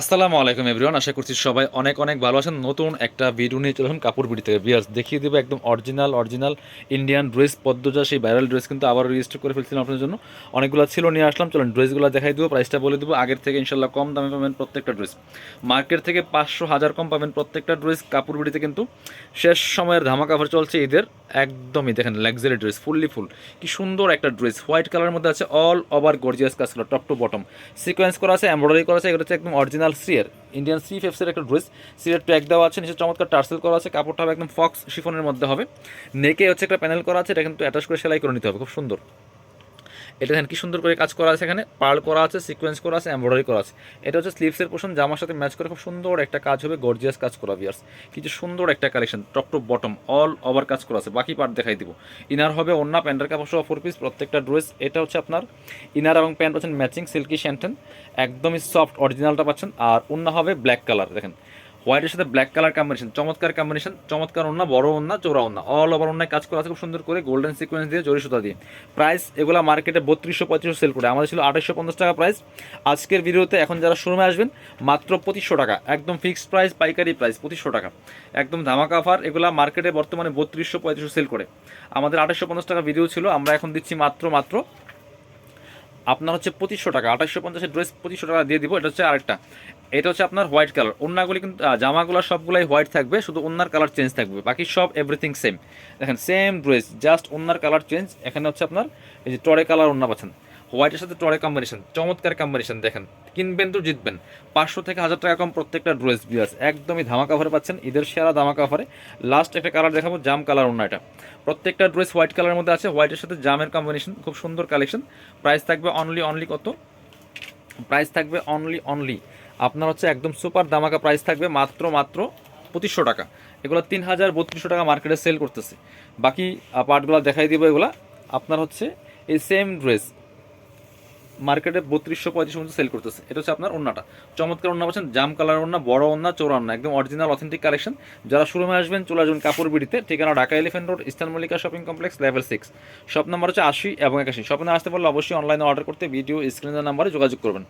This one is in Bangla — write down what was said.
আসসালামু আলাইকুম এভরিওয়ান, আশা করছি সবাই অনেক অনেক ভালো আছেন। নতুন একটা ভিডিও নিয়ে চলে কাপড় বিড়ি থেকে বিয়ার্স দেখিয়ে দেবো একদম original original Indian dress Padmaja, সেই ভাইরাল ড্রেস কিন্তু আবার রেজিস্টার করে ফেলছিলাম আপনার জন্য। অনেকগুলো ছিল, নিয়ে আসলাম। চলুন ড্রেসগুলো দেখাই দেবো প্রাইসটা বলে দেবো। আগের থেকে ইনশাল্লাহ কম দামে পাবেন প্রত্যেকটা ড্রেস মার্কেট থেকে পাঁচশো হাজার কম পাবেন প্রত্যেকটা ড্রেস কাপড় বিড়িতে কিন্তু। শেষ সময়ের ধামা অফার চলছে ঈদের। একদমই দেখেন লাক্সারি ড্রেস ফুললি ফুল কি সুন্দর একটা ড্রেস হোয়াইট কালারের মধ্যে আছে অল ওভার গর্জিয়াস কাজ করা টপ টু বটম সিকোয়েন্স করা আছে এমব্রয়ডারি করা আছে, এগুলো হচ্ছে একদম অরিজিনাল সিয়ার ইন্ডিয়ান সি ফেফসের একটা ড্রেস সিয়ের ট্যাগ দেওয়া আছে, নিচে চমৎকার টার্সেল করা আছে, কাপড়টা হবে একদম ফক্স শিফনের মধ্যে হবে। নেকে হচ্ছে একটা প্যানেল করা আছে, এটা কিন্তু অ্যাটাচ করে সেলাই করে নিতে হবে, খুব সুন্দর। এটা দেখেন কি সুন্দর করে কাজ করা আছে এখানে। পার্ল করা আছে, সিকোয়েন্স করা আছে, এমব্রয়ডারি করা আছে। এটা হচ্ছে স্লিভসের পোর্শন জামার সাথে ম্যাচ করে খুব সুন্দর একটা কাজ হবে গর্জিয়াস কাজ করা বিয়ার্স কিছু সুন্দর একটা collection top to bottom all over কাজ করা আছে। বাকি পার্ট দেখাই দিব। ইনার হবে অন্য প্যান্টের কাপড় সহ ফোর পিস প্রত্যেকটা ড্রেস এটা হচ্ছে আপনার ইনার এবং প্যান্ট পাচ্ছেন ম্যাচিং সিল্কি শ্যান্টেন একদমই সফট অরিজিনালটা পাচ্ছেন। আর অন্য হবে ব্ল্যাক কালার দেখেন। হোয়াইটের সাথে ব্ল্যাক কালার কম্বিনেশন চমৎকার কম্বিনেশন চমৎকার ওন্না বড় ওন্না চৌড়া ওন্না অল ওভার ওন্নায় কাজ করা আছে খুব সুন্দর করে গোল্ডেন সিকোয়েন্স দিয়ে, জরি সুতা দিয়ে। প্রাইস এগুলো মার্কেটে বত্রিশশো পঁয়ত্রিশশো সেল করে। আমাদের ছিল আঠাশশো পঞ্চাশ টাকা প্রাইস আজকের ভিডিওতে এখন যারা শোরুমে আসবেন, মাত্র পঁচিশশো টাকা। একদম ফিক্সড প্রাইস পাইকারি প্রাইস পঁচিশশো টাকা। একদম ধামাকা অফার এগুলো মার্কেটে বর্তমানে বত্রিশশো পঁয়ত্রিশশো সেল করে। আমাদের আঠাশশো পঞ্চাশ টাকা ভিডিও ছিল, আমরা এখন দিচ্ছি মাত্র মাত্র আপনার হচ্ছে পঁচিশশো টাকা, আঠাশশো পঞ্চাশের ড্রেস পঁচিশশো টাকা দিয়ে দিব, এটা হচ্ছে আরেকটা। এটা হচ্ছে আপনার হোয়াইট কালার অন্যগুলি কিন্তু জামাগুলো সবগুলাই হোয়াইট থাকবে, শুধু অন্যার কালার চেঞ্জ থাকবে, বাকি সব এভরিথিং সেম দেখেন সেম ড্রেস জাস্ট অন্যার কালার চেঞ্জ এখানে হচ্ছে আপনার এই যে টরে কালার অন্য পাচ্ছেন। হোয়াইটের সাথে টরে কম্বিনেশন চমৎকার কম্বিনেশন দেখেন। কিনবেন তো জিতবেন। পাঁচশো থেকে হাজার টাকা কম প্রত্যেকটা ড্রেস বিয়াস একদমই ধামাকা অফারে পাচ্ছেন। ঈদের সেরা ধামাকা অফারে লাস্ট একটা কালার দেখাবো, জাম কালার অন্য এটা প্রত্যেকটা ড্রেস হোয়াইট কালারের মধ্যে আছে হোয়াইটের সাথে জামের কম্বিনেশন খুব সুন্দর কালেকশন প্রাইস থাকবে অনলি অনলি কত? প্রাইস থাকবে অনলি অনলি আপনার হচ্ছে একদম সুপার দামাকা প্রাইস থাকবে মাত্র মাত্র পঁচিশশো টাকা। এগুলো তিন হাজার বত্রিশশো টাকা মার্কেটে সেল করতেছে। বাকি পার্টগুলো দেখাই দিব এগুলা। আপনার হচ্ছে এই সেম ড্রেস মার্কেটে বত্রিশশো পঁয়ত্রিশ পর্যন্ত সেল করতেছে। এটা হচ্ছে আপনার অন্যটা চমৎকার অন্য পাচ্ছেন জাম কালার অন্য বড় অন্য চোর অন্য একদম অরিজিনাল অথেন্টিক কালেকশন যারা শোরুমে আসবেন, চলে আসবেন কাপড় বিড়িতে, ঠিকানা Dhaka elephant road eastern Mallika shopping complex level six shop number হচ্ছে আশি এবং একাশি। শপিং আসতে পারলে অবশ্যই অনলাইনে অর্ডার করতে ভিডিও স্ক্রিনের নাম্বারে যোগাযোগ করবেন।